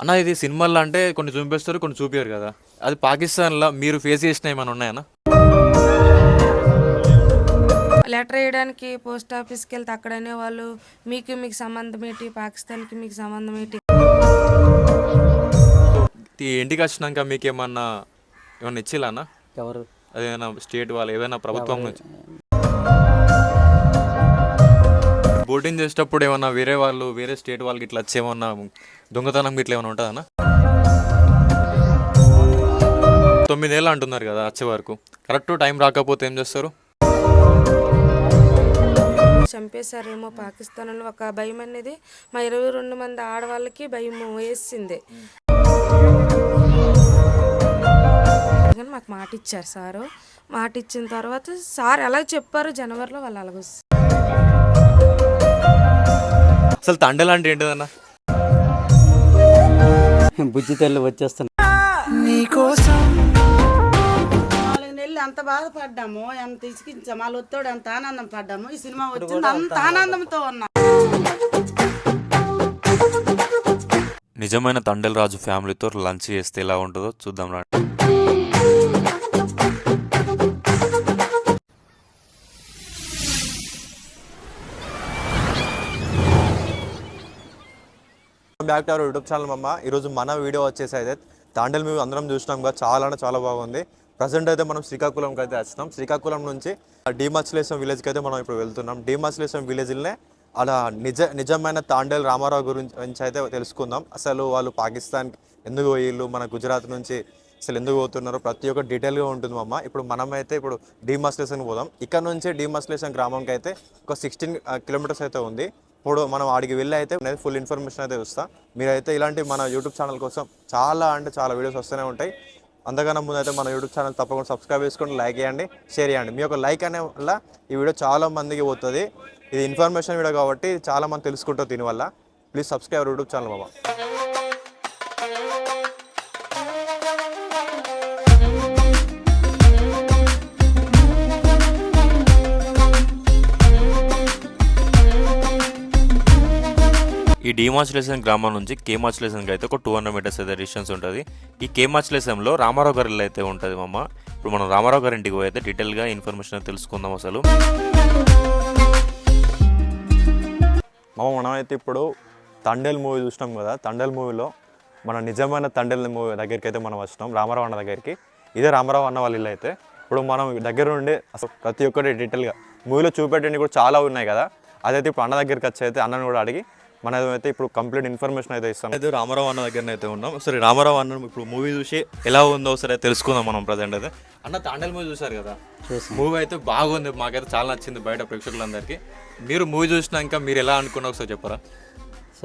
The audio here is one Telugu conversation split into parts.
అన్న ఇది సినిమాల్లో అంటే కొన్ని చూపిస్తారు కొన్ని చూపించారు కదా. అది పాకిస్తాన్లో మీరు ఫేస్ చేసిన ఏమైనా ఉన్నాయన్నా? లెటర్ వేయడానికి పోస్ట్ ఆఫీస్కి వెళ్తే అక్కడనే వాళ్ళు మీకు మీకు సంబంధం ఏంటి? పాకిస్తాన్కి మీకు సంబంధం ఏంటి? ఇంటికి వచ్చినాక మీకు ఏమన్నా ఏమన్నా ఇచ్చిల్లా అన్న? ఎవరు? అదేమైనా స్టేట్ వాళ్ళు ఏదైనా ప్రభుత్వం నుంచి? బోటింగ్ చేసేటప్పుడు ఏమన్నా వేరే వాళ్ళు వేరే స్టేట్ వాళ్ళకి ఇట్లా వచ్చేమన్నా దొంగతనం ఇట్లా ఏమైనా ఉంటుందన్నా తొమ్మిదేళ్ళు అంటున్నారు కదా వచ్చే వరకు. కరెక్ట్ టైం రాకపోతే ఏం చేస్తారు? చంపేశారేమో పాకిస్తాన్లో. ఒక భయం అనేది మా ఇరవై రెండు మంది ఆడవాళ్ళకి భయం వేసింది. కానీ మాకు మాట ఇచ్చారు సారు. మాట ఇచ్చిన తర్వాత సార్ ఎలా చెప్పారు జనవరిలో వాళ్ళు అలాగ అసలు తండలు అంటే ఏంటిదన్న? బుజ్జి తల్లి వచ్చేస్తున్నా. నాలుగు నెలలు ఎంత బాధపడ్డాము ఎంత ఇసుకించాము వాళ్ళు వచ్చాడు ఎంత ఆనందం పడ్డాము ఈ సినిమా వచ్చింది అంత ఆనందంతో ఉన్నాం. నిజమైన తండెల రాజు ఫ్యామిలీతో లంచ్ చేస్తే ఎలా ఉంటుందో చూద్దాం రా. Back to our YouTube channel అమ్మ ఈరోజు మన వీడియో వచ్చేసి అయితే తాండల్ మేము అందరం చూసినాం కదా చాలా అంటే చాలా బాగుంది. ప్రజెంట్ అయితే మనం శ్రీకాకుళంకి అయితే వచ్చినాం. శ్రీకాకుళం నుంచి డిమచ్లేశం విలేజ్కి అయితే మనం ఇప్పుడు వెళ్తున్నాం. డిమచ్లేశం విలేజ్లోనే అలా నిజ నిజమైన తాండేల్ రామారావు గురించి అయితే తెలుసుకుందాం. అసలు వాళ్ళు పాకిస్తాన్ ఎందుకు పోయిళ్ళు? మన గుజరాత్ నుంచి అసలు ఎందుకు పోతున్నారో? ప్రతి ఒక్క డీటెయిల్గా ఉంటుంది అమ్మ ఇప్పుడు మనమైతే ఇప్పుడు డిమాస్లేషన్ పోదాం. ఇక్కడ నుంచి డిమస్లేషన్ గ్రామంకి అయితే ఒక సిక్స్టీన్ కిలోమీటర్స్ అయితే ఉంది. ఇప్పుడు మనం ఆడికి వెళ్ళి అయితే నేను ఫుల్ ఇన్ఫర్మేషన్ అయితే ఇస్తా. మీరైతే ఇలాంటి మన యూట్యూబ్ ఛానల్ కోసం చాలా అంటే చాలా వీడియోస్ వస్తూనే ఉంటాయి. అంతకన్నా ముందు అయితే మన యూట్యూబ్ ఛానల్ తప్పకుండా సబ్స్క్రైబ్ చేసుకోండి లైక్ చేయండి షేర్ చేయండి. మీ యొక్క లైక్ అనే వల్ల ఈ వీడియో చాలా మందికి పోతుంది. ఇది ఇన్ఫర్మేషన్ వీడియో కాబట్టి చాలా మంది తెలుసుకుంటారు దీనివల్ల. ప్లీజ్ సబ్స్క్రైబ్ యూట్యూబ్ ఛానల్ బాబా డిమాచులేషన్ గ్రామం నుంచి కేమాచులేషన్కి అయితే ఒక టూ హండ్రెడ్ మీటర్స్ అయితే డిస్టెన్స్ ఉంటుంది. ఈ కేమాచులేషన్లో రామారావు గారి ఇల్లు అయితే ఉంటుంది మమ్మ ఇప్పుడు మనం రామారావు గారి ఇంటికి పోయి అయితే డీటెయిల్గా ఇన్ఫర్మేషన్ తెలుసుకుందాం అసలు. మామ మనమైతే ఇప్పుడు తండేల్ మూవీ చూసినాం కదా. తండేల్ మూవీలో మన నిజమైన తండేల్ మూవీ దగ్గరికి అయితే మనం వచ్చినాం రామారావు అన్న దగ్గరికి. ఇదే రామారావు అన్న వాళ్ళ ఇల్లు అయితే. ఇప్పుడు మనం దగ్గర నుండి అసలు ప్రతి ఒక్కటి డీటెయిల్గా మూవీలో చూపెట్టండి కూడా చాలా ఉన్నాయి కదా. అదైతే ఇప్పుడు అన్న దగ్గరికి వచ్చి అయితే అన్నని కూడా అడిగి మనం అయితే ఇప్పుడు కంప్లీట్ ఇన్ఫర్మేషన్ అయితే ఇస్తాం. అయితే రామారావు అన్న దగ్గర అయితే ఉన్నాం. సరే రామారావు అన్న ఇప్పుడు మూవీ చూసి ఎలా ఉందో సరే తెలుసుకుందాం మనం ప్రజెంట్ అయితే. అన్న తాండల్ మూవీ చూసారు కదా? మూవీ అయితే బాగుంది. మాకైతే చాలా నచ్చింది బయట ప్రేక్షకులందరికీ. మీరు మూవీ చూసినాక మీరు ఎలా అనుకున్నా ఒకసారి చెప్పరా?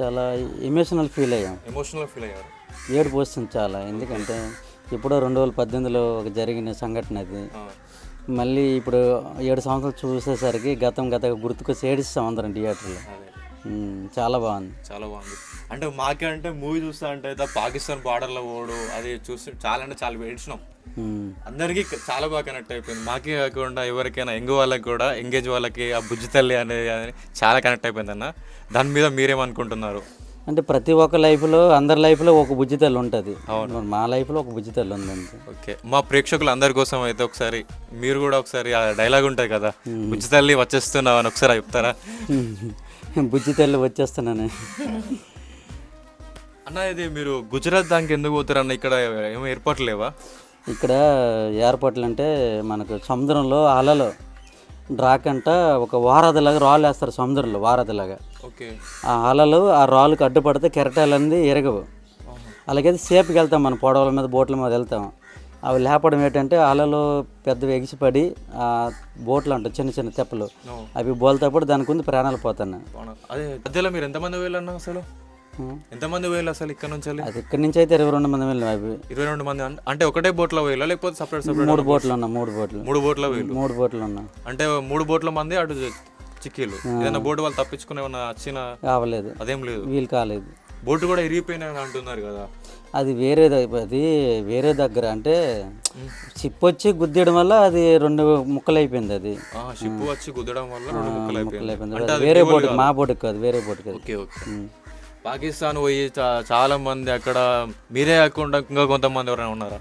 చాలా ఎమోషనల్ ఫీల్ అయ్యాం. ఎమోషనల్ ఫీల్ అయ్యారు. ఏడుపు వస్తుంది చాలా. ఎందుకంటే ఎప్పుడో రెండు వేల పద్దెనిమిదిలో ఒక జరిగిన సంఘటన అది. మళ్ళీ ఇప్పుడు ఏడు సంవత్సరాలు చూసేసరికి గతం గత గుర్తుకొచ్చి ఏడిస్తాం అందరం థియేటర్లో. చాలా బాగుంది. చాలా బాగుంది. అంటే మాకే అంటే మూవీ చూస్తా అంటే పాకిస్తాన్ బార్డర్లో పోడు అది చూసి చాలా అంటే చాలా ఏడ్చినాం. అందరికీ చాలా బాగా కనెక్ట్ అయిపోయింది. మాకే కాకుండా ఎవరికైనా యంగ్ వాళ్ళకి కూడా ఎంగేజ్ వాళ్ళకి ఆ బుజ్జి తల్లి అనేది చాలా కనెక్ట్ అయిపోయింది అన్న. దాని మీద మీరేమనుకుంటున్నారు? అంటే ప్రతి ఒక్క లైఫ్లో అందరి లైఫ్లో ఒక బుజ్జితల్లి ఉంటుంది. మా లైఫ్లో ఒక బుజ్జితల్లి ఉంది అంతే. ఓకే. మా ప్రేక్షకులు అందరి కోసం అయితే ఒకసారి మీరు కూడా ఒకసారి ఆ డైలాగ్ ఉంటుంది కదా బుజ్జి తల్లి వచ్చేస్తున్నావు అని ఒకసారి చెప్తారా? బుజ్జితల్లి వచ్చేస్తున్నాను. అన్న ఇది మీరు గుజరాత్ దానికి ఎందుకు పోతారు అన్న? ఇక్కడ ఏమో ఏర్పాట్లు లేవా? ఇక్కడ ఏర్పాట్లు అంటే మనకు సముద్రంలో అలలు డ్రాకంట ఒక వారధిలాగా రాళ్ళు వేస్తారు సముద్రంలో వారధిలాగా. ఓకే. ఆ అలలు ఆ రాళ్ళకు అడ్డుపడితే కెరటాలన్నీ ఎరగవు. అలాగే సేపుకి వెళ్తాం మన పొడవల మీద బోట్ల మీద వెళ్తాం. అవి లేపడం ఏంటంటే అలలు పెద్దవి ఎగిసిపడి ఆ బోట్లు అంటాయి చిన్న చిన్న తెప్పలు. అవి బోల్తప్పుడు దానికి ఉంది ప్రాణాలు పోతున్నాయి. అదే మధ్యలో మీరు ఎంతమంది అసలు? ఎంతమంది వేయాలి అసలు ఇక్కడ నుంచి? అది ఇక్కడి నుంచి అయితే ఇరవై రెండు మంది వెళ్ళాం అవి. ఇరవై రెండు మంది అంటే ఒకటే బోట్లో వేయాలా లేకపోతే సపరేట్ సపరేట్ మూడు బోట్లు ఉన్నాం మూడు బోట్లు. మూడు బోట్ల వేయాలి మూడు బోట్లు ఉన్నాం. అంటే మూడు బోట్ల మంది అటు చిక్కీలు ఏదైనా బోటు వాళ్ళు తప్పించుకునే వచ్చిన కావలేదు. అదేం లేదు. వీలు కాలేదు. బోటు కూడా ఇరిగిపోయినా అంటున్నారు కదా. అది వేరే అది వేరే దగ్గర అంటే చిప్ వచ్చి గుద్దేయడం వల్ల అది రెండు ముక్కలు అయిపోయింది అది షిప్ వచ్చి గుద్దడం వల్ల రెండు ముక్కలు అయిపోయింది వేరే బోట్. మా బోట్ కాదు వేరే బోట్ కాదు ఓకే ఓకే. ఉమ్. పాకిస్తాన్ పోయి చాలా మంది అక్కడ మీరే కాకుండా ఇంకా కొంతమంది ఎవరైనా ఉన్నారా?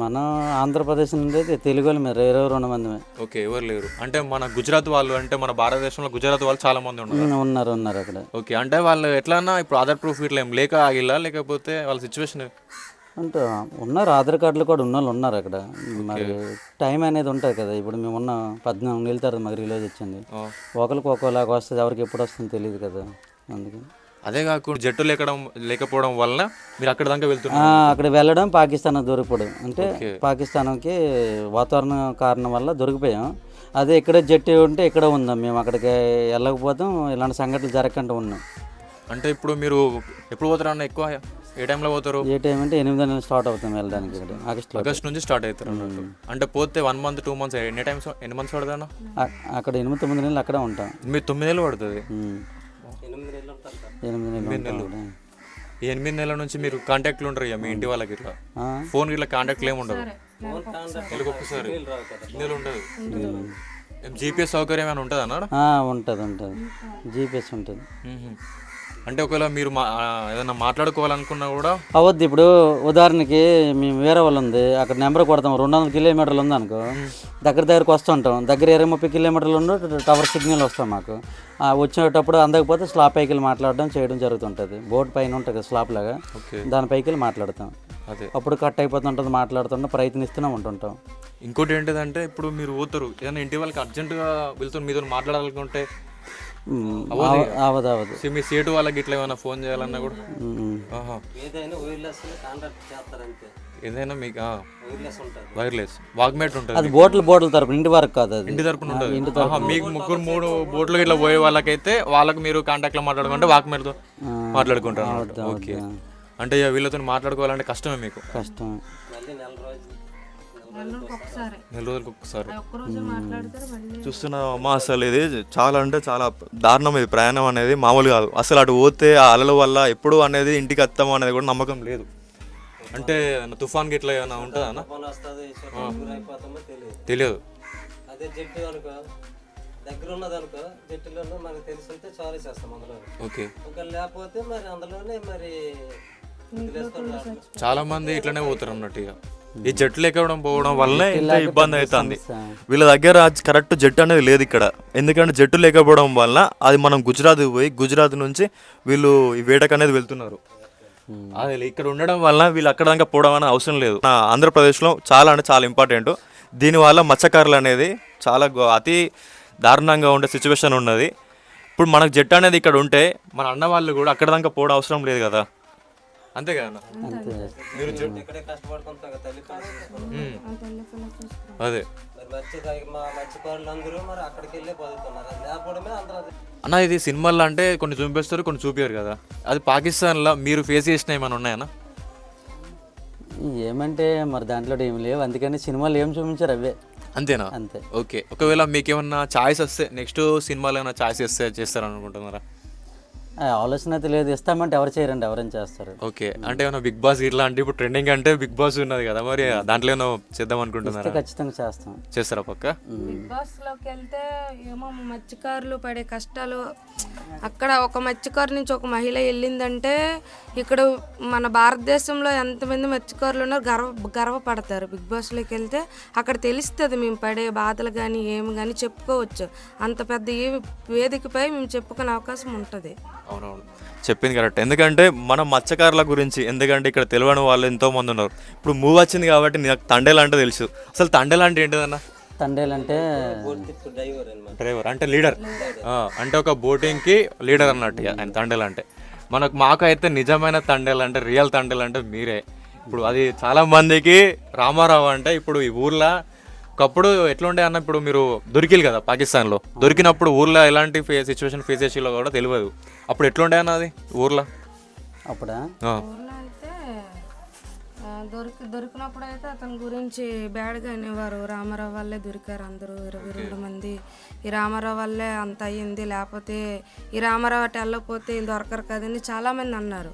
మన ఆంధ్రప్రదేశ్ నుండి అయితే తెలుగు వాళ్ళు మీరు ఇరవై రెండు మంది ఓకే ఎవరు లేరు? అంటే మన గుజరాత్ వాళ్ళు అంటే మన భారతదేశంలో గుజరాత్ వాళ్ళు చాలా మంది ఉన్నారు. ఉన్నారు ఉన్నారు అక్కడ. ఓకే అంటే వాళ్ళు ఎట్లన్నా ఇప్పుడు ఆధార్ ప్రూఫ్ ఇట్లా ఏం లేక ఆగిల్లా? లేకపోతే వాళ్ళ సిచ్యువేషన్ అంటే ఉన్నారు ఆధార్ కార్డులు కూడా ఉన్న వాళ్ళు ఉన్నారు అక్కడ. మరి టైం అనేది ఉంటుంది కదా ఇప్పుడు మేము ఉన్న పద్నాలుగు నెలల తర్వాత మాకు రిలీజ్ వచ్చింది. ఒకరికి ఒక్కోలాగా వస్తుంది ఎవరికి ఎప్పుడు వస్తుందో తెలియదు కదా అందుకని అదే కాకుండా జట్టు లేకడం లేకపోవడం వలన మీరు అక్కడ దాకా ఆ, వెళ్తున్నారు అక్కడ వెళ్ళడం పాకిస్తాన్ దొరికిపోవడం. అంటే పాకిస్తాన్కి వాతావరణ కారణం వల్ల దొరికిపోయాం. అదే ఇక్కడ జట్టు ఉంటే ఇక్కడ ఉందాం. మేము అక్కడికి వెళ్ళకపోతాం. ఇలాంటి సంఘటనలు జరగకుండా ఉన్నాం. అంటే ఇప్పుడు మీరు ఎప్పుడు పోతారు అన్న ఎక్కువ? ఏ టైంలో పోతారు? ఏ టైం అంటే ఎనిమిది నెలలు స్టార్ట్ అవుతాం వెళ్ళడానికి ఇక్కడ. ఆగస్టులో ఆగస్ట్ నుంచి స్టార్ట్ అవుతారు అన్నట్టు. అంటే పోతే వన్ మంత్ టూ మంత్స్ ఎన్ని టైమ్స్ ఎన్ని మంత్స్ పడుతుందన్న అ- అక్కడ ఎనిమిది తొమ్మిది నెలలు అక్కడే ఉంటాం. మీరు తొమ్మిది నెలలు పడుతుంది. ఎనిమిది నెలలు ఎనిమిది నెలల. నుంచి మీరు కాంటాక్ట్లు ఉంటారు ఇక మీ ఇంటి వాళ్ళకి ఇట్లా? ఫోన్ ఇట్లా కాంటాక్ట్లు ఏమి ఉండదు నెలకు ఒక్కసారి. నెలలు ఉండదు. జీపీఎస్ సౌకర్యం ఏమైనా ఉంటుందా అన్నాడు? ఆ, ఉంటుంది ఉంటుంది. జీపీఎస్ ఉంటుంది. అంటే ఒకవేళ మీరు మా ఏదైనా మాట్లాడుకోవాలనుకున్నా కూడా అవద్దు ఇప్పుడు ఉదాహరణకి మేము వేరే వాళ్ళు ఉంది అక్కడ నెంబర్ కొడతాం రెండు వందల కిలోమీటర్లు ఉంది అనుకో దగ్గర దగ్గరకు వస్తుంటాం దగ్గర ఇరవై ముప్పై కిలోమీటర్లు ఉండి టవర్ సిగ్నల్ వస్తాం మాకు. వచ్చేటప్పుడు అందకపోతే స్లాప్ పైకి వెళ్ళి మాట్లాడడం చేయడం జరుగుతుంటుంది. బోర్డు పైన ఉంటుంది స్లాప్ లాగా ఓకే. దాని పైకి వెళ్ళి మాట్లాడతాం. అదే. అప్పుడు కట్ అయిపోతుంటుంది మాట్లాడుతుంటాం ప్రయత్నిస్తూనే ఉంటుంటాం. ఇంకోటి ఏంటిదంటే ఇప్పుడు మీరు పోతారు ఏదైనా ఇంటి వాళ్ళకి అర్జెంటుగా వెళ్తున్న మీతో మాట్లాడాలనుకుంటే అవదు అవదు సో మీ సేటు వాళ్ళకి ఇట్లా ఏమైనా ఫోన్ చేయాలన్నా కూడా? ఏదైనా వైర్లెస్ కాంటాక్ట్ చేస్తారంతే. ఏదైనా మీకు వైర్లెస్ ఉంటుంది. వైర్లెస్ వాగ్మేట్ ఉంటుంది అది బోట్లు బోట్ల తరపున ఇంటి వరకు కాదు అది. ఇంటి తరపున ఉంటుంది. ఆహా, మీకు ముగ్గురు మూడు బోట్లు ఇట్లా పోయే వాళ్ళకైతే వాళ్ళకి మీరు కాంటాక్ట్లో మాట్లాడుకుంటే వాక్మేట్తో మాట్లాడుకుంటారు. ఓకే. అంటే ఇక వీళ్ళతో మాట్లాడుకోవాలంటే కష్టమే మీకు. కష్టం ఒకసారి నెల రోజులకు ఒక్కరోజు మాట్లాడతారు మళ్ళీ చూస్తున్నాం అమ్మ అసలు ఇది చాలా అంటే చాలా దారుణం ఇది. ప్రయాణం అనేది మామూలు కాదు అసలు అటు పోతే ఆ అలల వల్ల ఎప్పుడు అనేది ఇంటికి వస్తాం అనేది కూడా నమ్మకం లేదు. అంటే తుఫాన్ గిట్లా ఏమైనా ఉంటుందా అన్న? తెలియదు. అదే జట్టు దగ్గర జట్టులోనూ మనకు తెలిసింటే చాలు చేస్తాం అందులో ఓకే. ఒకవేళ లేకపోతే మరి అందులోనే మరి చాలా మంది ఇట్లనే పోతారు అన్నట్టు ఇక. ఈ జట్లు లేకపోవడం పోవడం వల్లనే ఇంత ఇబ్బంది అవుతుంది. వీళ్ళ దగ్గర కరెక్ట్ జట్టు అనేది లేదు ఇక్కడ. ఎందుకంటే జట్టు లేకపోవడం వల్ల అది మనం గుజరాత్ పోయి గుజరాత్ నుంచి వీళ్ళు ఈ వేటకు అనేది వెళ్తున్నారు. అది ఇక్కడ ఉండడం వల్ల వీళ్ళు అక్కడ దాకా పోవడం అనేది అవసరం లేదు. ఆంధ్రప్రదేశ్లో చాలా అంటే చాలా ఇంపార్టెంట్. దీనివల్ల మత్స్యకారులు అనేది చాలా అతి దారుణంగా ఉండే సిచ్యువేషన్ ఉన్నది. ఇప్పుడు మనకు జట్టు అనేది ఇక్కడ ఉంటే మన అన్న వాళ్ళు కూడా అక్కడ దాకా పోవడం అవసరం లేదు కదా. అంతే కదా అన్న? మీరు. అదే. అన్న ఇది సినిమాల్లో అంటే కొన్ని చూపిస్తారు కొన్ని చూపించారు కదా. అది పాకిస్తాన్లో మీరు ఫేస్ చేసిన ఏమైనా ఉన్నాయన్నా ఏమంటే మరి దాంట్లో ఏం లేవు. అందుకని సినిమాలు ఏం చూపించారు అవే. అంతేనా? అంతే. ఓకే. ఒకవేళ మీకు ఏమన్నా ఛాయిస్ వస్తే నెక్స్ట్ సినిమాలో ఏమైనా ఛాయిస్ వస్తే చేస్తారనుకుంటున్నారా? ఆలోచన అయితే లేదు. ఇస్తామంటే ఎవరు చేయరండి ఎవరైనా చేస్తారు? ఓకే. అంటే ఏమైనా బిగ్ బాస్ ఇట్లా అంటే ఇప్పుడు ట్రెండింగ్ అంటే బిగ్ బాస్ ఉన్నది కదా మరి దాంట్లో ఏమైనా చేద్దాం అనుకుంటున్నారా? ఖచ్చితంగా చేస్తాం. చేస్తారా పక్క? బిగ్ బాస్లోకి వెళ్తే ఏమో మత్స్యకారులు పడే కష్టాలు. అక్కడ ఒక మత్స్యకారు నుంచి ఒక మహిళ వెళ్ళిందంటే ఇక్కడ మన భారతదేశంలో ఎంతమంది మత్స్యకారులు ఉన్నారో గర్వ గర్వపడతారు. బిగ్ బాస్లోకి వెళ్తే అక్కడ తెలుస్తుంది మేము పడే బాధలు కానీ ఏమి కానీ చెప్పుకోవచ్చు. అంత పెద్ద ఈ వేదికపై మేము చెప్పుకునే అవకాశం ఉంటుంది. అవునవును. చెప్పింది కరెక్ట్. ఎందుకంటే మన మత్స్యకారుల గురించి ఎందుకంటే ఇక్కడ తెలియని వాళ్ళు ఎంతో మంది ఉన్నారు. ఇప్పుడు మూవ్ వచ్చింది కాబట్టి నాకు తండేలు అంటే తెలుసు. అసలు తండేలు అంటే ఏంటిదన్న? తండేలంటే డ్రైవర్ అంటే లీడర్. అంటే ఒక బోటింగ్కి లీడర్ అన్నట్టు ఆయన తండేలు అంటే మనకు మాకు అయితే నిజమైన తండేలు అంటే రియల్ తండేలు అంటే మీరే. ఇప్పుడు అది చాలా మందికి రామారావు అంటే ఇప్పుడు ఈ ఊర్లో ఒకప్పుడు ఎట్లుండే అన్న ఇప్పుడు మీరు దొరికిలు కదా పాకిస్తాన్లో. దొరికినప్పుడు ఊర్లో ఎలాంటి ఫే సిచ్యువేషన్ ఫేస్ చేసేలో కూడా తెలియదు. అప్పుడు ఎట్లుండే అన్న అది? ఊర్లో? అప్పుడా? ఊర్లో అయితే ఆ, దొరికి దొరికినప్పుడు అయితే అతని గురించి బ్యాడ్గా అనేవారు. రామారావు వల్లే దొరికారు అందరూ ఇరవై రెండు మంది. ఈ రామారావు వల్లే అంత అయ్యింది. లేకపోతే ఈ రామారావు అటు వెళ్ళకపోతే వీళ్ళు దొరకరు కదని చాలామంది అన్నారు.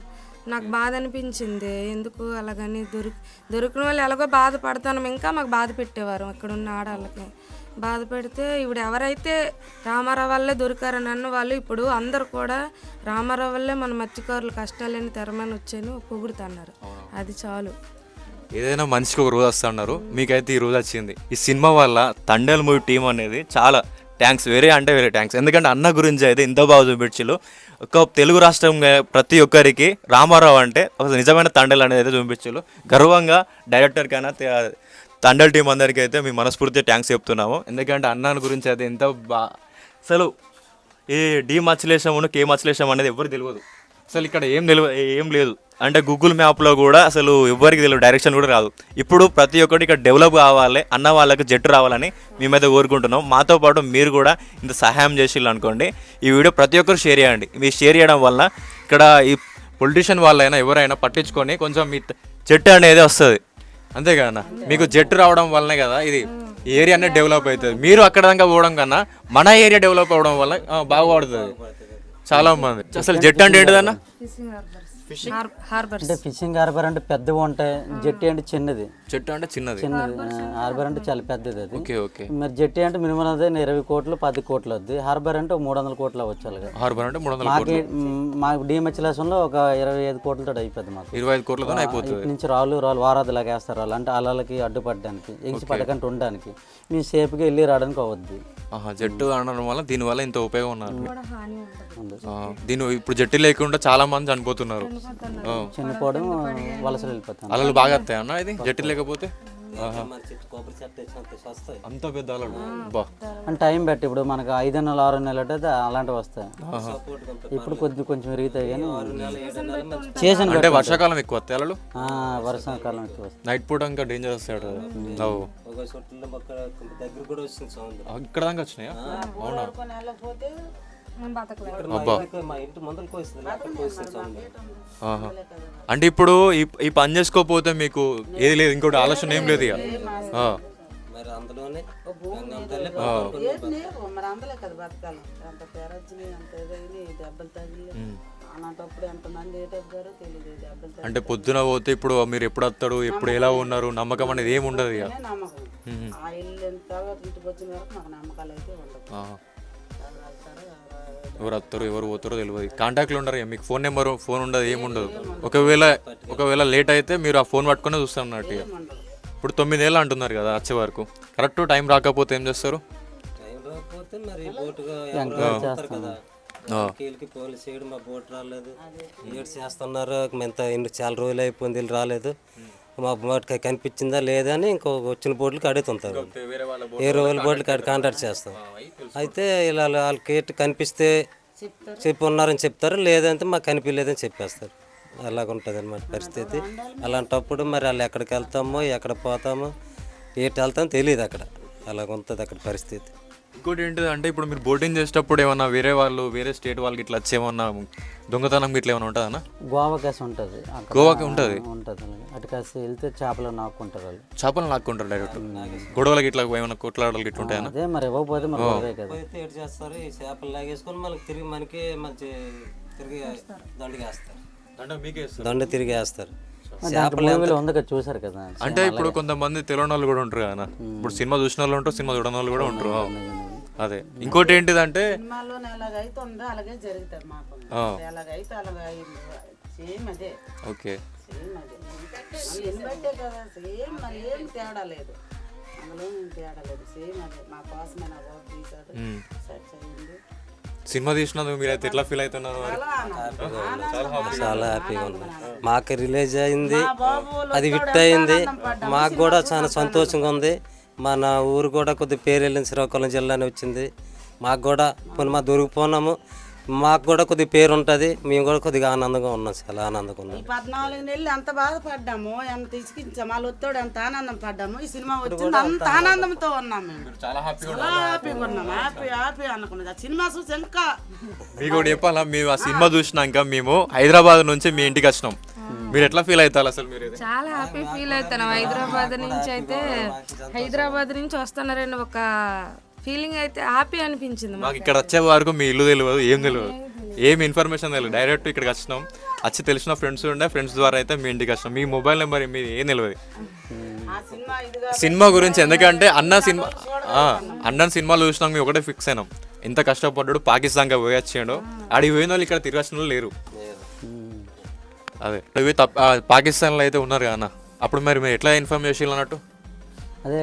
నాకు బాధ అనిపించింది. ఎందుకు అలాగని? దొరికి దొరికిన వాళ్ళు ఎలాగో బాధపడతాను. ఇంకా మాకు బాధ పెట్టేవారు. ఇక్కడ ఉన్న బాధపెడితే ఇప్పుడు ఎవరైతే రామారావు వల్లే దొరికారని అన్న వాళ్ళు ఇప్పుడు అందరు కూడా రామారావు వల్లే మన మత్స్యకారుల కష్టాలని తెరమని వచ్చాను పొగుడుతున్నారు. అది చాలు. ఏదైనా మనిషికి ఒక రోజు వస్తున్నారు మీకైతే ఈ రోజు వచ్చింది. ఈ సినిమా వల్ల తండేల్ మూవీ టీం అనేది చాలా థ్యాంక్స్ వేరే అంటే వేరే థ్యాంక్స్ ఎందుకంటే అన్న గురించి అయితే ఇంత బాగా చూపించారు ఒక తెలుగు రాష్ట్రం ప్రతి ఒక్కరికి రామారావు అంటే ఒక నిజమైన తండేల్ అనేది అయితే చూపించారు గర్వంగా డైరెక్టర్కైనా తండేల్ టీం అందరికీ అయితే మీ మనస్ఫూర్తి థ్యాంక్స్ చెప్తున్నాము. ఎందుకంటే అన్నాని గురించి అయితే ఎంత బా అసలు ఈ డి మచ్చలేశమును కే మచ్చలేశం అనేది ఎవరు తెలియదు. అసలు ఇక్కడ ఏం తెలియ ఏం లేదు. అంటే గూగుల్ మ్యాప్లో కూడా అసలు ఎవరికి తెలియదు డైరెక్షన్ కూడా రాదు. ఇప్పుడు ప్రతి ఒక్కటి ఇక్కడ డెవలప్ కావాలి అన్న వాళ్ళకి జట్టు రావాలని మేమైతే కోరుకుంటున్నాం. మాతో పాటు మీరు కూడా ఇంత సహాయం చేసిల్లు అనుకోండి. ఈ వీడియో ప్రతి ఒక్కరు షేర్ చేయండి. మీరు షేర్ చేయడం వల్ల ఇక్కడ ఈ పొలిటీషియన్ వాళ్ళైనా ఎవరైనా పట్టించుకొని కొంచెం మీ జట్టు అనేది వస్తుంది. అంతే కదా మీకు జట్టు రావడం వల్లనే కదా ఇది ఏరియా అనేది డెవలప్ అవుతుంది. మీరు అక్కడ దాకా పోవడం కన్నా మన ఏరియా డెవలప్ అవ్వడం వల్ల బాగా బాగుపడుతుంది. చాలా మంది. అసలు జట్టు అంటే ఏంటిదన్నా? ఫిషింగ్ హార్బర్స్ అంటే ఫిషింగ్ హార్బర్ అంటే పెద్దవి ఉంటాయి. జెట్టి అంటే చిన్నది. చెట్టు అంటే చిన్నది. చిన్నది. హార్బర్ అంటే చాలా పెద్దది అది. Okay okay. మరి జెట్టి అంటే మినిమం అదే ఇరవై కోట్లు పది కోట్లు వద్ది హార్బర్ అంటే మూడు వందల కోట్లు అవ్వచ్చు అలాగా. హార్బర్ అంటే మూడు వందల మాకి మ్, మాకు లెసన్లో ఒక ఇరవై ఐదు కోట్లతో అయిపోద్ది మాకు. ఇరవై ఐదు కోట్లతో అయిపోతుంది. ఇటు నుంచి రాళ్ళు రాళ్ళు వారాదిలాగా వేస్తారు వాళ్ళు. అంటే అలలకి అడ్డుపడడానికి ఎగిసి పడకుండా ఉండడానికి. మేము సేఫ్గా వెళ్ళి రావడానికి అవద్ది. ఆహా జట్టు అనడం వల్ల దీనివల్ల ఇంత ఉపయోగం ఉన్నారు. కూడా హాని ఉంటుంది ఆ, దీని ఇప్పుడు జట్టు లేకుండా చాలా మంది చనిపోతున్నారు. చనిపోవడం వలసలు వెళ్ళిపోతాను. అలలు బాగా వస్తాయి అన్న ఇది? జట్టు లేకపోతే. అంత పెద్ద అలలు. అంటే టైం పెట్టి ఇప్పుడు మనకు ఐదు నెలలు ఆరు నెలలు అంటే అలాంటివి వస్తాయి. ఇప్పుడు కొద్ది కొంచెం విరుగుతాయి కానీ చేసిన అంటే వర్షాకాలం ఎక్కువ వస్తాయి అలలు? ఆ, వర్షాకాలం ఎక్కువ వస్తాయి. నైట్ పూట ఇంకా డేంజర్ వస్తాడు ఆ, ఇక్కడ దాకా వచ్చినాయా? అవునా? అంటే ఇప్పుడు ఈ ఈ పని చేసుకోకపోతే మీకు ఏది లేదు ఇంకోటి ఆలోచన ఏం లేదు ఇక. అంటే పొద్దున పోతే ఇప్పుడు మీరు ఎప్పుడు వస్తారు ఎప్పుడు ఎలా ఉన్నారు నమ్మకం అనేది ఏమి ఉండదు ఇక. ఎవరు వస్తారు ఎవరు పోతారో తెలియదు కాంటాక్ట్లు ఉండరు ఇక మీకు ఫోన్ నెంబర్ ఫోన్ ఉండదు ఏమి ఉండదు. ఒకవేళ ఒకవేళ లేట్ అయితే మీరు ఆ ఫోన్ పట్టుకునే చూస్తారు అన్నట్టు ఇక. ఇప్పుడు తొమ్మిదేళ్ళు అంటున్నారు కదా వచ్చే వరకు. కరెక్ట్ టైం రాకపోతే ఏం చేస్తారు? పోలీసు చేయడం మా బోట్ రాలేదు. ఏడు చేస్తున్నారు ఎంత ఎన్ని చాలా రోజులు అయిపోయింది రాలేదు. మా బోట్ కనిపించిందా లేదా అని ఇంకో వచ్చిన బోట్లకి అడుగుతుంటారు. ఏ రోజుల బోట్లకి కాడ కాంటాక్ట్ చేస్తాం. అయితే ఇలా వాళ్ళకి ఏంటి కనిపిస్తే చెప్పి ఉన్నారని చెప్తారు లేదంటే మాకు కనిపించలేదని చెప్పేస్తారు. అలాగ ఉంటుంది అనమాట పరిస్థితి. అలాంటప్పుడు మరి వాళ్ళు ఎక్కడికి వెళ్తామో ఎక్కడ పోతామో ఏటి వెళ్తామో తెలియదు అక్కడ. అలాగ ఉంటుంది అక్కడ పరిస్థితి. ఇంకోటి ఏంటిది అంటే ఇప్పుడు మీరు బోటింగ్ చేసేటప్పుడు ఏమన్నా వేరే వాళ్ళు వేరే స్టేట్ వాళ్ళకి ఇట్లా వచ్చి ఏమన్నా దొంగతనం ఇట్లా ఏమైనా ఉంటుందన్నా గోవా కేసు ఉంటుంది. గోవాకి ఉంటుంది? అటు కాస్త వెళ్తే చేపలు నాకుంటారు వాళ్ళు. చేపలు లాక్కుంటారు డైరెక్ట్ గొడవలకి ఇట్లా ఏమైనా కొట్లాడలకి ఇట్లా ఉంటాయన్నా అదే మరి ఇవ్వకపోతే మరి గొడవే కదా. ఏడు చేస్తారు ఈ చేపలు లాగేసుకొని మనకి తిరిగి మనకి మంచి తిరిగి మీకే దండ తిరిగి వేస్తారు. దాంట్లో మూవీలో చూసారు కదా అంటే ఇప్పుడు కొంతమంది తెలియని వాళ్ళు కూడా ఉంటారు కదా ఇప్పుడు సినిమా చూసిన వాళ్ళు ఉంటారు సినిమా చూడని వాళ్ళు కూడా ఉంటారు. అదే. ఇంకోటి ఏంటిదంటే సినిమాలోనే ఎలాగైతే ఉందో అలాగే జరుగుతుంది మాకు. ఆ. ఎలాగైతే అలాగ సేమ్ అదే. ఓకే. సేమ్ అదే. తేడా లేదు. అందులో తేడా లేదు. సేమ్ మా సెర్చ్ అయ్యింది సినిమా తీసినందుకు మీరైతే ఎట్లా ఫీల్ అవుతున్నారు మరి? చాలా హ్యాపీగా ఉంది. మాకు రిలీజ్ అయింది. అది హిట్ అయింది. మాకు కూడా చాలా సంతోషంగా ఉంది. మన ఊరు కూడా కొద్ది పేరు వెళ్ళింది శ్రీకాకుళం జిల్లానే వచ్చింది. మాకు కూడా కొన్ని మా దొరికిపోయినాము మాకు కూడా కొద్ది పేరు ఉంటుంది మేము కూడా కొద్దిగా ఆనందంగా ఉన్నాం చాలా ఆనందంగా ఉన్నాం. ఈ పద్నాలుగు నెలలు ఎంత బాధపడ్డాము ఎంత ఇసుకించాము వాళ్ళు వచ్చాడు ఎంత ఆనందం పడ్డాము ఈ సినిమా వచ్చింది అంత ఆనందంతో ఉన్నాం మేము. చాలా హ్యాపీగా ఉన్నాం. హ్యాపీ హ్యాపీ అనుకున్నది. ఆ సినిమా చూసి ఇంకా మీకు చెప్పాలా? మేము ఆ సినిమా చూసినాక మేము హైదరాబాద్ నుంచి మీ ఇంటికి వచ్చినాం. మీరు ఎట్లా ఫీల్ అవుతారు అసలు మీరు? చాలా హ్యాపీ ఫీల్ అవుతాను హైదరాబాద్ నుంచి అయితే హైదరాబాద్ నుంచి వస్తున్నారని ఒక ఫీలింగ్ అయితే హ్యాపీ అనిపించింది మాకు ఇక్కడ వచ్చే వరకు మీ ఇల్లు తెలియదు ఏం తెలియదు. ఏం ఇన్ఫర్మేషన్ తెలియదు. డైరెక్ట్ ఇక్కడికి వచ్చినాం. వచ్చి తెలిసిన ఫ్రెండ్స్ ఉండే ఫ్రెండ్స్ ద్వారా అయితే మీ ఇంటికి వచ్చినాం. మీ మొబైల్ నెంబర్ మీది ఏం తెలియదు. ఆ సినిమా ఇదిగా సినిమా గురించి ఎందుకంటే అన్న సినిమా ఆ, అన్న సినిమాలు చూసినాక మేము ఒకటే ఫిక్స్ అయినాం. ఎంత కష్టపడ్డాడు పాకిస్తాన్గా పోయి వచ్చాడు ఆడికి పోయిన వాళ్ళు ఇక్కడ తిరిగి వచ్చిన వాళ్ళు లేరు. అదే. ఇవి తప్ప ఆ, పాకిస్తాన్లో అయితే ఉన్నారు కదా అన్న. అప్పుడు మరి మీరు ఎట్లా ఇన్ఫార్మ్ చేసి అన్నట్టు? అదే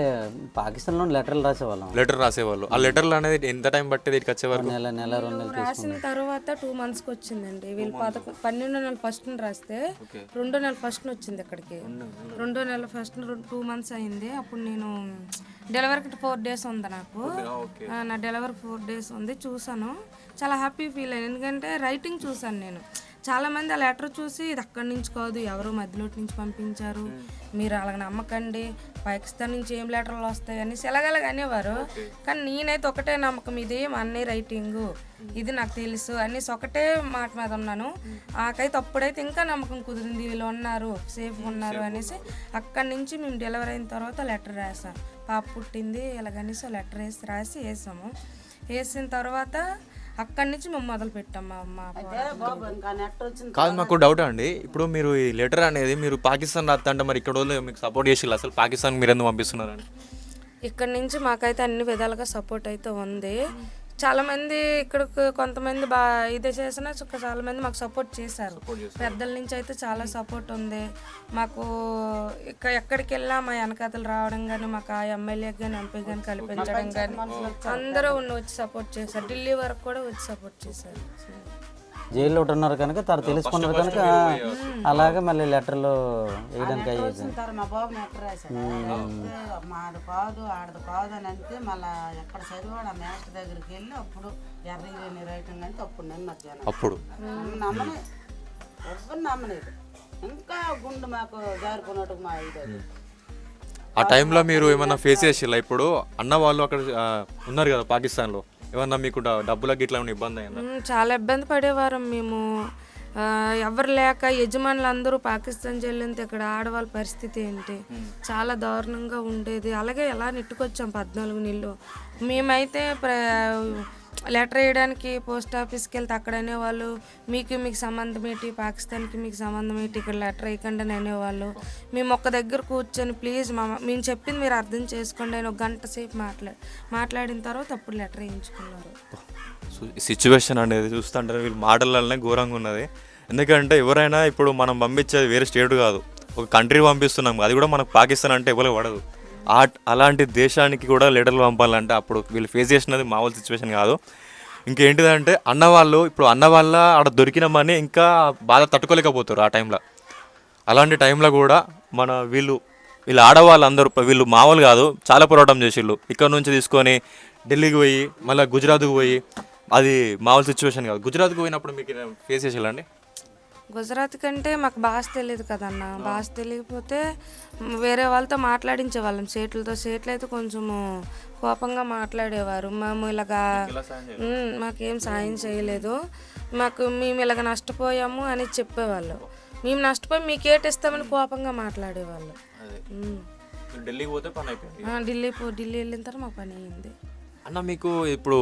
పాకిస్తాన్లో లెటర్లు రాసేవాళ్ళం. లెటర్ రాసేవాళ్ళు. ఆ లెటర్లు అనేది ఎంత టైం పట్టేది ఇక్కడికి వచ్చే వరకు? నెల నెల రెండు నెలలు రాసిన తర్వాత టూ మంత్స్కి వచ్చిందండి. వీళ్ళు పదకొ పన్నెండో నెల ఫస్ట్ రాస్తే రెండో నెల ఫస్ట్ వచ్చింది ఇక్కడికి. రెండో నెల ఫస్ట్ టూ మంత్స్ అయింది. అప్పుడు నేను డెలివరీకి ఫోర్ డేస్ ఉంది నాకు. నా డెలివరీ ఫోర్ డేస్ ఉంది. చూసాను. చాలా హ్యాపీ ఫీల్ అయ్యాను ఎందుకంటే రైటింగ్ చూసాను నేను. చాలా మంది ఆ లెటర్ చూసి ఇది అక్కడి నుంచి కాదు ఎవరో మధ్యలోటి నుంచి పంపించారు. మీరు అలాగ నమ్మకండి పాకిస్తాన్ నుంచి ఏం లెటర్లు వస్తాయి అని సెలగలగ అనేవారు. కానీ నేనైతే ఒకటే నమ్మకం ఇది మా అన్నయ్య రైటింగ్. ఇది నాకు తెలుసు అనేసి ఒకటే మాట మీద ఉన్నాను. నాకైతే అప్పుడైతే ఇంకా నమ్మకం కుదిరింది వీళ్ళు ఉన్నారు సేఫ్గా ఉన్నారు అనేసి అక్కడి నుంచి మేము డెలివరీ అయిన తర్వాత లెటర్ రాసాం. పాప పుట్టింది ఇలాగనేసి లెటర్ వేసి రాసి వేసాము. వేసిన తర్వాత అక్కడి నుంచి మేము మొదలు పెట్టాం మా మా ఏ బాబు ఇంకా నెట్ వచ్చింది కాదు మాకు డౌట్ అండి. ఇప్పుడు మీరు ఈ లెటర్ అనేది మీరు పాకిస్తాన్ రాస్తా అంటే మరి ఇక్కడ వాళ్ళు మీకు సపోర్ట్ చేసి అసలు పాకిస్తాన్ మీరు ఎందుకు పంపిస్తున్నారని? ఇక్కడ నుంచి మాకైతే అన్ని విధాలుగా సపోర్ట్ అయితే ఉంది. చాలా మంది ఇక్కడ కొంతమంది బా ఇది చేసినా చు- చాలా మంది మాకు సపోర్ట్ చేశారు. పెద్దల నుంచి అయితే చాలా సపోర్ట్ ఉంది. మాకు ఇక్కడ ఎక్కడికి వెళ్ళినా మా వెనకాతలు రావడం కానీ మాకు ఆ ఎమ్మెల్యే కానీ ఎంపీ కానీ కల్పించడం కానీ అందరూ ఉన్న వచ్చి సపోర్ట్ చేశారు. ఢిల్లీ వరకు కూడా వచ్చి సపోర్ట్ చేశారు. జైల్లో ఒకటి ఉన్నారు కనుక తను తెలుసుకున్నారు కనుక అలాగే మళ్ళీ లెటర్లు వేయడానికి అయ్యేది. మా బాబు నెట్ రాశాడు. మాది కాదు ఆడది కాదు అని అంటే మళ్ళీ ఎక్కడ చదివాడు ఆ మాస్టర్ దగ్గరికి వెళ్ళి అప్పుడు ఎర్రగిరి రైటింగ్ అంటే అప్పుడు నమ్మారు జనం అప్పుడు. నమ్మనే ఎవరు నమ్మలేదు. ఇంకా గుండు మాకు జారిపోయినట్టు మా ఇది. ఆ టైంలో మీరు ఏమన్నా ఫేస్ చేసిల్లా ఇప్పుడు అన్న వాళ్ళు అక్కడ ఉన్నారు కదా పాకిస్తాన్లో. ఏమన్నా మీకు డబ్బులకి ఇట్లా ఏమైనా ఇబ్బంది అయిందా? చాలా ఇబ్బంది పడేవారం మేము. ఎవరు లేక యజమానులు అందరూ పాకిస్తాన్ చెల్లింది ఇక్కడ ఆడవాళ్ళ పరిస్థితి ఏంటి? చాలా దారుణంగా ఉండేది. అలాగే ఎలా నెట్టుకొచ్చాం పద్నాలుగు నెలలు. మేమైతే ప్ర లెటర్ వేయడానికి పోస్ట్ ఆఫీస్కి వెళ్తే అక్కడనే వాళ్ళు మీకు మీకు సంబంధం ఏంటి పాకిస్తాన్కి మీకు సంబంధం ఏంటి ఇక్కడ లెటర్ వేయకండి అని అనేవాళ్ళు. మేము ఒక్క దగ్గర కూర్చొని ప్లీజ్ మా మేము చెప్పింది మీరు అర్థం చేసుకోండి అని ఒక గంట సేపు మాట్లాడి మాట్లాడిన తర్వాత అప్పుడు లెటర్ వేయించుకున్నారు. సిచ్యువేషన్ అనేది చూస్తుంటారు వీళ్ళు మాటలనే ఘోరంగా ఉన్నది. ఎందుకంటే ఎవరైనా ఇప్పుడు మనం పంపించేది వేరే స్టేట్ కాదు. ఒక కంట్రీ పంపిస్తున్నాం అది కూడా మనకు పాకిస్తాన్ అంటే ఎవరు పడదు. ఆ అలాంటి దేశానికి కూడా లెటర్లు పంపాలంటే అప్పుడు వీళ్ళు ఫేస్ చేసినది మామూలు సిచ్యువేషన్ కాదు. ఇంకేంటిదంటే అన్న వాళ్ళు ఇప్పుడు అన్న వాళ్ళ ఆడ దొరికిన మనీ ఇంకా బాధ తట్టుకోలేకపోతారు ఆ టైంలో అలాంటి టైంలో కూడా మన వీళ్ళు వీళ్ళు ఆడవాళ్ళందరూ వీళ్ళు మామూలు కాదు చాలా పోరాటం చేసిళ్ళు. ఇక్కడ నుంచి తీసుకొని ఢిల్లీకి పోయి మళ్ళీ గుజరాత్కి పోయి అది మామూలు సిచ్యువేషన్ కాదు. గుజరాత్కి పోయినప్పుడు మీకు ఫేస్ చేసేళ్ళండి గుజరాత్ కంటే మాకు భాష తెలియదు కదన్న. భాష తెలియకపోతే వేరే వాళ్ళతో మాట్లాడించే వాళ్ళం సేట్లతో సేట్లు అయితే కొంచెము కోపంగా మాట్లాడేవారు. మేము ఇలాగా మాకేం సాయం చేయలేదు. మాకు మేము ఇలాగ నష్టపోయాము అని చెప్పేవాళ్ళు. మేము నష్టపోయి మీకేటి ఇస్తామని కోపంగా మాట్లాడేవాళ్ళు. మ్. ఢిల్లీకి పోతే పని అయిపోయింది. ఢిల్లీ పో ఢిల్లీ వెళ్ళిన తర్వాత మా పని అయింది అన్న మీకు ఇప్పుడు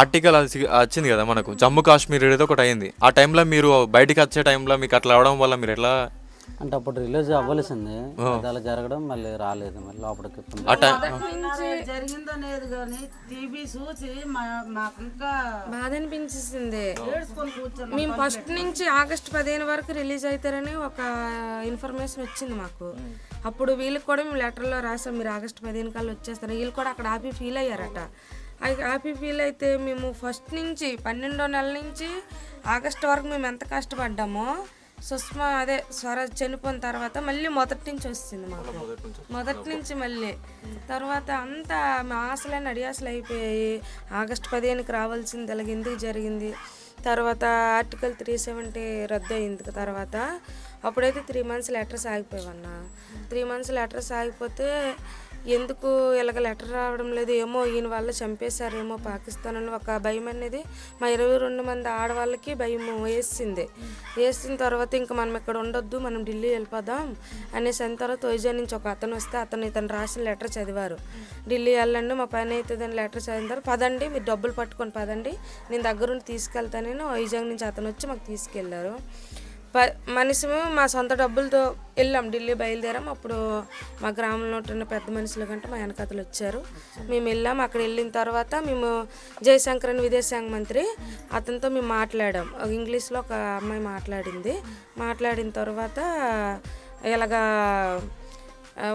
ఆర్టికల్ వచ్చింది కదా మనకు. జమ్మూ కాశ్మీర్ ఏదో ఒకటి అయింది. ఆ టైంలో మీరు బయటికి వచ్చే టైంలో మీకు అట్లా అవడం వల్ల మీరు ఎట్లా అంటే అప్పుడు రిలీజ్ అవ్వలసింది. అది అలా జరగడం మళ్ళీ రాలేదు మళ్ళీ లోపలికి జరిగిందో లేదు కానీ టీవీ చూసి మా మాకు ఇంకా బాధ అనిపించేసింది మేము ఫస్ట్ నుంచి ఆగస్ట్ పదిహేను వరకు రిలీజ్ అవుతారని ఒక ఇన్ఫర్మేషన్ వచ్చింది మాకు. అప్పుడు వీళ్ళకి కూడా మేము లెటర్లో రాసాం మీరు ఆగస్ట్ పదిహేను కల్లా వచ్చేస్తారు వీళ్ళు కూడా అక్కడ హ్యాపీ ఫీల్ అయ్యారట. హ్యాపీ ఫీల్ అయితే మేము ఫస్ట్ నుంచి పన్నెండో నెల నుంచి ఆగస్ట్ వరకు మేము ఎంత కష్టపడ్డామో సుష్మా అదే స్వరాజ్ చనిపోయిన తర్వాత మళ్ళీ మొదటి నుంచి వచ్చింది మాకు. మొదటి నుంచి మళ్ళీ. తర్వాత అంతా మా ఆశలన్నీ అడియాసలు అయిపోయాయి. ఆగస్ట్ పదిహేనుకి రావాల్సింది అలాగ ఎందుకు జరిగింది? తర్వాత ఆర్టికల్ త్రీ సెవెంటీ రద్దు అయింది తర్వాత. అప్పుడైతే త్రీ మంత్స్ లెటర్స్ ఆగిపోయావన్న త్రీ మంత్స్ లెటర్స్ ఆగిపోతే ఎందుకు ఇలాగ లెటర్ రావడం లేదు? ఏమో ఈయన వల్ల చంపేశారేమో పాకిస్తాన్ అని ఒక భయం అనేది మా ఇరవై రెండు మంది ఆడవాళ్ళకి భయం వేసింది. వేసిన తర్వాత ఇంకా మనం ఇక్కడ ఉండొద్దు మనం ఢిల్లీ వెళ్ళిపోదాం అనేసి అంత తర్వాత వైజాగ్ నుంచి ఒక అతను వస్తే అతను ఇతను రాసిన లెటర్ చదివారు. ఢిల్లీ వెళ్ళండి మా పని అవుతుందని లెటర్ చదివిన తర్వాత పదండి మీరు డబ్బులు పట్టుకొని పదండి నేను దగ్గరుండి తీసుకెళ్తానని వైజాగ్ నుంచి అతను వచ్చి మాకు తీసుకెళ్ళారు. ప మనిషి మా సొంత డబ్బులతో వెళ్ళాం ఢిల్లీ బయలుదేరాం. అప్పుడు మా గ్రామంలో ఉంటున్న పెద్ద మనుషుల కంటే మా వెనకతలు వచ్చారు. మేము వెళ్ళాం. అక్కడ వెళ్ళిన తర్వాత మేము జయశంకర్ అని విదేశాంగ మంత్రి అతనితో మేము మాట్లాడాం. ఇంగ్లీష్లో ఒక అమ్మాయి మాట్లాడింది. మాట్లాడిన తర్వాత ఇలాగా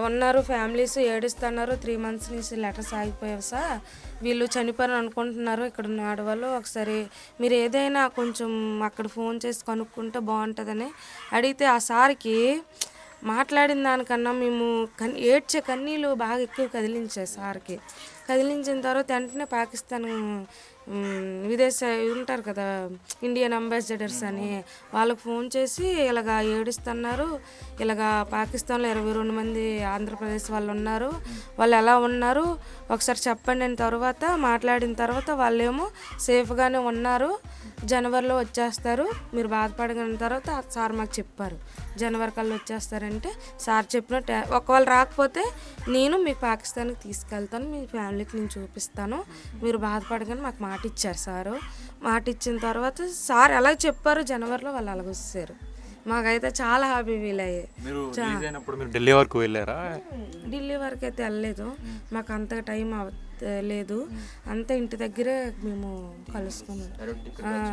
ఉన్నారు ఫ్యామిలీస్ ఏడుస్తున్నారు త్రీ మంత్స్ నుంచి లెటర్స్ ఆగిపోయావు సార్. వీళ్ళు చనిపోయారు అనుకుంటున్నారు ఇక్కడ ఉన్న ఆడవాళ్ళు. ఒకసారి మీరు ఏదైనా కొంచెం అక్కడ ఫోన్ చేసి కనుక్కుంటే బాగుంటుందని అడిగితే ఆ సార్కి మాట్లాడిన దానికన్నా మేము కన్ ఏడ్చే కన్నీళ్ళు బాగా ఎక్కువ కదిలించాయి సార్కి. కదిలించిన తర్వాత వెంటనే పాకిస్తాన్ విదేశ ఉంటారు కదా ఇండియన్ అంబాసిడర్స్ అని వాళ్ళకు ఫోన్ చేసి ఇలాగా ఏడుస్తున్నారు. ఇలాగా పాకిస్తాన్లో ఇరవై రెండు మంది ఆంధ్రప్రదేశ్ వాళ్ళు ఉన్నారు. వాళ్ళు ఎలా ఉన్నారు? ఒకసారి చెప్పండి అని తర్వాత మాట్లాడిన తర్వాత వాళ్ళేమో సేఫ్గానే ఉన్నారు. జనవరిలో వచ్చేస్తారు. మీరు బాధపడగిన తర్వాత ఆ సార్ మాకు చెప్పారు. జనవరి కల్లా వచ్చేస్తారంటే సార్ చెప్పినట్టు. ఒకవేళ రాకపోతే నేను మీకు పాకిస్తాన్కి తీసుకెళ్తాను. మీ ఫ్యామిలీకి నేను చూపిస్తాను. మీరు బాధపడగానే మాకు మాట ఇచ్చారు సారు. మాట ఇచ్చిన తర్వాత సార్ ఎలా చెప్పారు జనవరిలో వాళ్ళు అలాగ వచ్చారు మాకైతే చాలా హ్యాపీ ఫీల్ అయ్యాయి. మీరు రిలీజ్ అయినప్పుడు మీరు ఢిల్లీ వరకు వెళ్ళారా? ఢిల్లీ వరకు అయితే వెళ్ళలేదు. మాకు అంత టైం లేదు. అంతా ఇంటి దగ్గరే మేము కలుసుకున్నాం.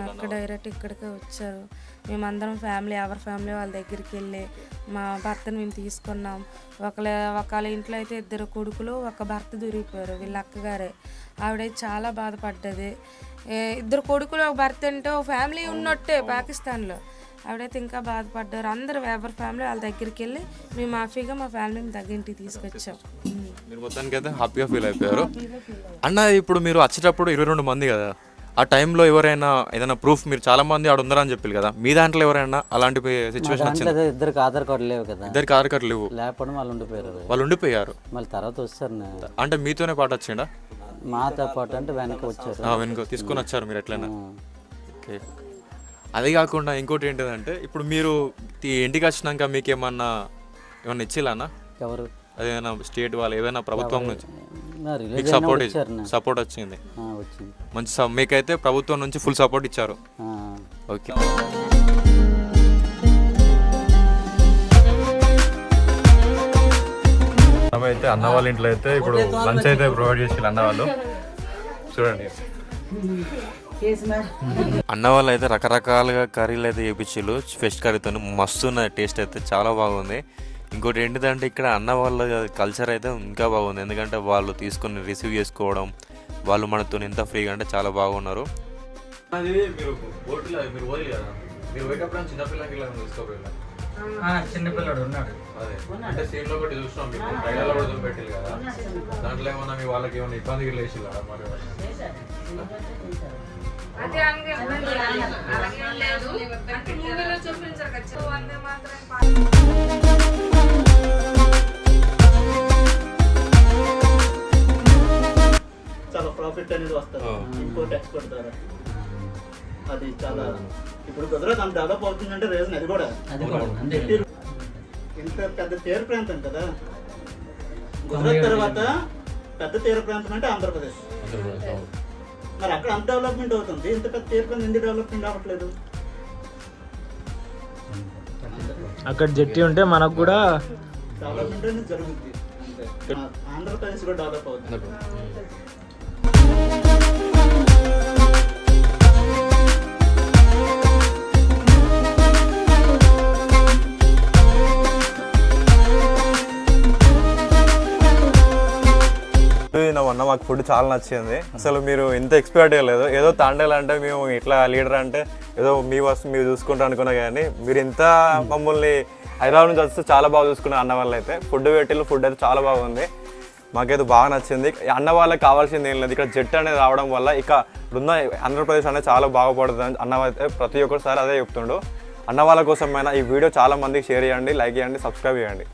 అక్కడ డైరెక్ట్ ఇక్కడికే వచ్చారు. మేమందరం ఫ్యామిలీ ఎవరి ఫ్యామిలీ వాళ్ళ దగ్గరికి వెళ్ళి మా భర్తను మేము తీసుకున్నాం. ఒకళ్ళ ఒకళ్ళ ఇంట్లో అయితే ఇద్దరు కొడుకులు ఒక భర్త దొరికిపోయారు వీళ్ళ అక్కగారే. ఆవిడైతే చాలా బాధపడ్డది. ఇద్దరు కొడుకులు ఒక భర్త అంటే ఒక ఫ్యామిలీ ఉన్నట్టే పాకిస్తాన్లో. ఆవిడైతే ఇంకా బాధపడ్డారు. అందరూ ఎవరి ఫ్యామిలీ వాళ్ళ దగ్గరికి వెళ్ళి మేము మాఫీగా మా ఫ్యామిలీని దగ్గరింటికి తీసుకొచ్చాం. మీరు మొత్తానికి అయితే హ్యాపీగా ఫీల్ అయిపోయారు. అన్న ఇప్పుడు మీరు వచ్చేటప్పుడు ఇరవై రెండు మంది కదా ఆ టైంలో ఎవరైనా ఏదైనా ప్రూఫ్ మీరు చాలా మంది ఆడ ఉన్నారని చెప్పారు కదా మీ దాంట్లో ఎవరైనా అలాంటి సిచ్యువేషన్ వచ్చింది? ఇద్దరికి ఆధార్ కార్డు లేవు కదా. ఇద్దరికి ఆధార్ కార్డు లేవు. లేకపోవడం వాళ్ళు ఉండిపోయారు వాళ్ళు ఉండిపోయారు. మళ్ళీ తర్వాత వస్తారు అంటే మీతోనే పాటు వచ్చిండా? మాతో పాటు అంటే వెనక వచ్చారు. వెనుక తీసుకొని వచ్చారు మీరు ఎట్లయినా. ఓకే. అది కాకుండా ఇంకోటి ఏంటిదంటే ఇప్పుడు మీరు ఈ ఇంటికి వచ్చినాక మీకు ఏమన్నా ఏమన్నా ఇచ్చిలానా ఎవరు? అదేమైనా స్టేట్ వాళ్ళు ఏదైనా ప్రభుత్వం నుంచి? మీకు సపోర్ట్. సపోర్ట్ వచ్చింది. ఆ, వచ్చింది. మంచి మీకైతే ప్రభుత్వం నుంచి ఫుల్ సపోర్ట్ ఇచ్చారు. ఓకే. అయితే అన్న వాళ్ళ ఇంట్లో అయితే ఇప్పుడు లంచ్ అయితే ప్రొవైడ్ చేసి అన్న వాళ్ళు. చూడండి. అన్న వాళ్ళు అయితే రకరకాలుగా కర్రీలు అయితే చేయించారు ఫిష్ కర్రీతో మస్తు ఉన్న టేస్ట్ అయితే చాలా బాగుంది. ఇంకోటి ఏంటిదంటే ఇక్కడ అన్న వాళ్ళ కల్చర్ అయితే ఇంకా బాగుంది. ఎందుకంటే వాళ్ళు తీసుకొని రిసీవ్ చేసుకోవడం వాళ్ళు మనతో ఎంత ఫ్రీగా అంటే చాలా బాగున్నారు. చిన్నపిల్లడు ఉన్నాడు. అదే. అంటే సీన్లో ఒకటి చూసినాం మీకు ట్రైలర్ కూడా చూపెట్టారు కదా. దాంట్లో ఏమన్నా మీ వాళ్ళకి ఏమైనా ఇబ్బంది లేచిల్లా మరి అదే అనగా ఇబ్బంది లేదు. అలాగేం లేదు. అంటే మూవీలో చూపించారు కదా. సో వందే మాత్రం పాట చాలా ప్రాఫిట్ అనేది వస్తుంది. ఇంపోర్ట్ ఎక్స్పోర్ట్ ద్వారా. అది చాలా ఇప్పుడు గుజరాత్ అంత డెవలప్ అవుతుందంటే రీజన్ అది కూడా. ఇంత పెద్ద తీర ప్రాంతం కదా. గుజరాత్ తర్వాత పెద్ద తీర ప్రాంతం అంటే ఆంధ్రప్రదేశ్. మరి అక్కడ అంత డెవలప్మెంట్ అవుతుంది. ఇంత పెద్ద తీర ప్రాంతం ఎందుకు డెవలప్మెంట్ అవ్వట్లేదు అక్కడ జట్టి ఉంటే మనకు కూడా డెవలప్మెంట్ అనేది జరుగుతుంది ఆంధ్రప్రదేశ్ కూడా డెవలప్ అవుతుంది మాకు ఫుడ్ చాలా నచ్చింది. అసలు మీరు ఇంత ఎక్స్పెక్ట్ చేయలేదు ఏదో తాండేలు అంటే మేము ఇట్లా లీడర్ అంటే ఏదో మీ వస్తు మీరు చూసుకుంటారు అనుకున్నా కానీ మీరు ఇంత మమ్మల్ని హైదరాబాద్ నుంచి వస్తే చాలా బాగా చూసుకున్నారు అన్న వాళ్ళు అయితే ఫుడ్ పెట్టిల్లు ఫుడ్ అయితే చాలా బాగుంది. మాకైతే బాగా నచ్చింది. అన్న వాళ్ళకి కావాల్సింది ఏం లేదు. ఇక్కడ జెట్ అనేది రావడం వల్ల ఇక ఉన్న ఆంధ్రప్రదేశ్ అనేది చాలా బాగుపడుతుంది అని అన్న అయితే ప్రతి ఒక్కరిసారి అదే చెప్తుండు. అన్న వాళ్ళ కోసమైనా ఈ వీడియో చాలా మందికి షేర్ చేయండి లైక్ చేయండి సబ్స్క్రైబ్ చేయండి.